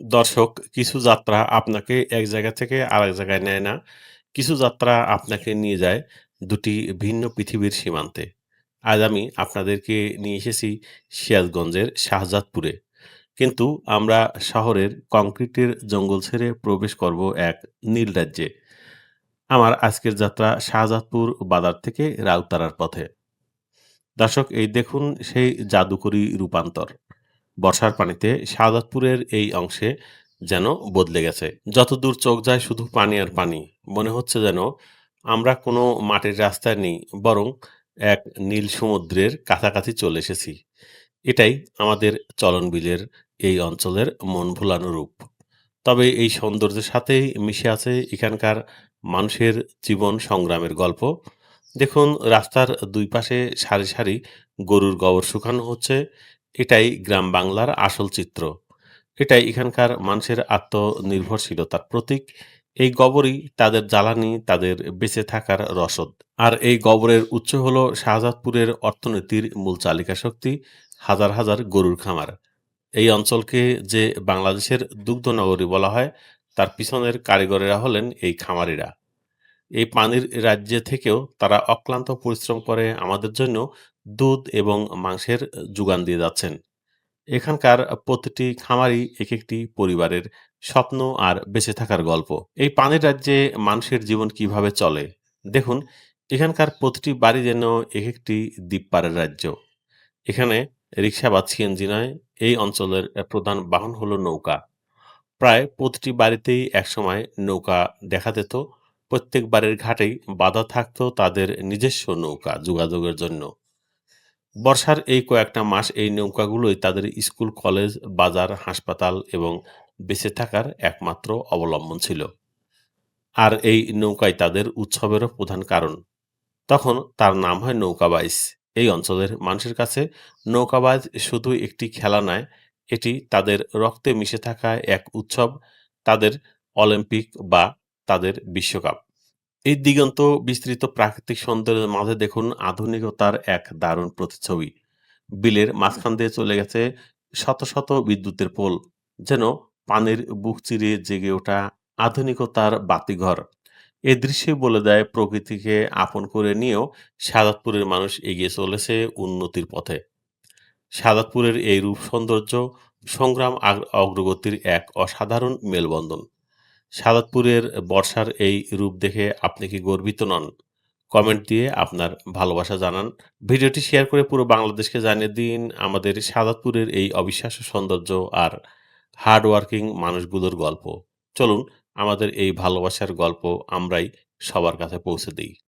দর্শক, কিছু যাত্রা আপনাকে এক জায়গা থেকে আরেক জায়গায় নেয় না। কিছু যাত্রা আপনাকে নিয়ে যায় দুটি ভিন্ন পৃথিবীর সীমান্তে। আজ আমি আপনাদেরকে নিয়ে এসেছি সিরাজগঞ্জের শাহজাদপুরে। কিন্তু আমরা শহরের কংক্রিটের জঙ্গল ছেড়ে প্রবেশ করব এক নীল রাজ্যে। আমার আজকের যাত্রা শাহজাদপুর বাজার থেকে রাউতারার পথে। দর্শক, এই দেখুন সেই জাদুকরী রূপান্তর। বর্ষার পানিতে শাহজাদপুরের এই অংশে যেন বদলে গেছে। যতদূর চোখ যায় শুধু পানি আর পানি। মনে হচ্ছে যেন আমরা কোনো মাটির রাস্তায় নেই, বরং এক নীল সমুদ্রের কাছাকাছি চলে এসেছি। এটাই আমাদের চলনবিলের এই অঞ্চলের মন ভোলানো রূপ। তবে এই সৌন্দর্যের সাথেই মিশে আছে এখানকার মানুষের জীবন সংগ্রামের গল্প। দেখুন রাস্তার দুই পাশে সারি সারি গরুর গোবর শুকানো হচ্ছে। এটাই গ্রাম বাংলার আসল চিত্র। এটাই এখানকার মানুষের আত্মনির্ভরশীলতার প্রতীক। এই গোবরই তাদের জ্বালানি, তাদের বেঁচে থাকার রসদ। আর এই গোবরের উৎস হল শাহজাদপুরের অর্থনীতির মূল চালিকা শক্তি, হাজার হাজার গরুর খামার। এই অঞ্চলকে যে বাংলাদেশের দুগ্ধনগরী বলা হয়, তার পিছনের কারিগরেরা হলেন এই খামারিরা। এই পানির রাজ্যে থেকেও তারা অক্লান্ত পরিশ্রম করে আমাদের জন্য দুধ এবং মাংসের যোগান দিয়ে যাচ্ছেন। এখানকার প্রতিটি খামারই এক একটি পরিবারের স্বপ্ন আর বেঁচে থাকার গল্প। এই পানির রাজ্যে মানুষের জীবন কীভাবে চলে? দেখুন, এখানকার প্রতিটি বাড়ি যেন এক একটি দ্বীপপাড়ের রাজ্য। এখানে রিক্সা বা সিএনজি নয়, এই অঞ্চলের প্রধান বাহন হলো নৌকা। প্রায় প্রতিটি বাড়িতেই একসময় নৌকা দেখা যেত। প্রত্যেক বাড়ির ঘাটেই বাঁধা থাকত তাদের নিজস্ব নৌকা যোগাযোগের জন্য। বর্ষার এই কয়েকটা মাস এই নৌকাগুলোই তাদের স্কুল, কলেজ, বাজার, হাসপাতাল এবং বেঁচে থাকার একমাত্র অবলম্বন ছিল। আর এই নৌকাই তাদের উৎসবেরও প্রধান কারণ। তখন তার নাম হয় নৌকাবাইজ। এই অঞ্চলের মানুষের কাছে নৌকাবাজ শুধু একটি খেলা নয়, এটি তাদের রক্তে মিশে থাকা এক উৎসব, তাদের অলিম্পিক বা তাদের বিশ্বকাপ। এই দিগন্ত বিস্তৃত প্রাকৃতিক সৌন্দর্যের মাঝে দেখুন আধুনিকতার এক দারুণ প্রতিচ্ছবি। বিলের মাঝখান দিয়ে চলে গেছে শত শত বিদ্যুতের পোল, যেন পানির বুক চিরে জেগে ওঠা আধুনিকতার বাতিঘর। এ দৃশ্যই বলে দেয় প্রকৃতিকে আপন করে নিয়েও শাহাদাতপুরের মানুষ এগিয়ে চলেছে উন্নতির পথে। শাহাদাতপুরের এই রূপ সৌন্দর্য, সংগ্রাম অগ্রগতির এক অসাধারণ মেলবন্ধন। শাহাদাতপুরের বর্ষার এই রূপ দেখে আপনি কি গর্বিত নন? কমেন্ট দিয়ে আপনার ভালোবাসা জানান। ভিডিওটি শেয়ার করে পুরো বাংলাদেশকে জানিয়ে দিন আমাদের সাদাতপুরের এই অবিশ্বাস্য সৌন্দর্য আর হার্ডওয়ার্কিং মানুষগুলোর গল্প। চলুন, আমাদের এই ভালোবাসার গল্প আমরাই সবার কাছে পৌঁছে দিই।